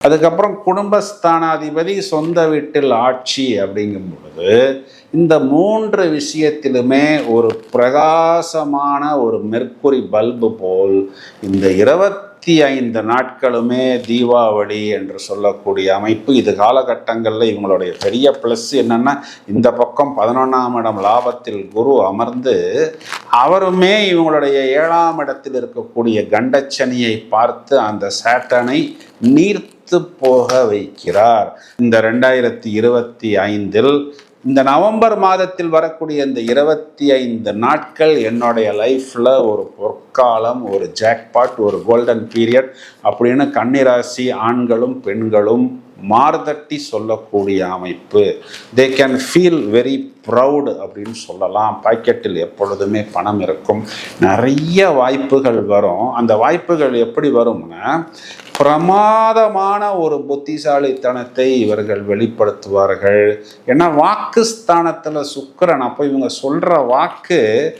அதுக்கப்புறம் குடும்பஸ்தானாதிபதி சொந்த வீட்டில் ஆட்சி அப்படிங்கும் பொழுது இந்த மூன்று விஷயத்திலுமே ஒரு பிரகாசமான ஒரு மெர்க்குரி பல்பு போல் இந்த இருபத்தி பத்தி ஐந்து நாட்களுமே தீபாவளி என்று சொல்லக்கூடிய அமைப்பு இது காலகட்டங்களில் இவங்களுடைய பெரிய ப்ளஸ் என்னென்னா இந்த பக்கம் பதினொன்றாம் இடம் லாபத்தில் குரு அமர்ந்து அவருமே இவங்களுடைய ஏழாம் இடத்தில் இருக்கக்கூடிய கண்டச்சனியை பார்த்து அந்த சேட்டனை நீர்த்து போக வைக்கிறார். இந்த ரெண்டாயிரத்தி இருபத்தி ஐந்தில் இந்த நவம்பர் மாதத்தில் வரக்கூடிய இந்த இருபத்தி ஐந்து நாட்கள் என்னுடைய லைஃப்பில் ஒரு பொற்காலம் ஒரு ஜாக்பாட் ஒரு கோல்டன் பீரியட் அப்படின்னு கன்னிராசி ஆண்களும் பெண்களும் மார்தட்டி சொல்லக்கூடிய அமைப்பு. They can feel very proud அப்படின்னு சொல்லலாம். பாக்கெட்டில் எப்பொழுதுமே பணம் இருக்கும். நிறைய வாய்ப்புகள் வரும். அந்த வாய்ப்புகள் எப்படி வரும்னா பிரமாதமான ஒரு புத்திசாலித்தனத்தை இவர்கள் வெளிப்படுத்துவார்கள். ஏன்னா வாக்குஸ்தானத்தில் சுக்கரன் அப்போ இவங்க சொல்கிற வாக்கு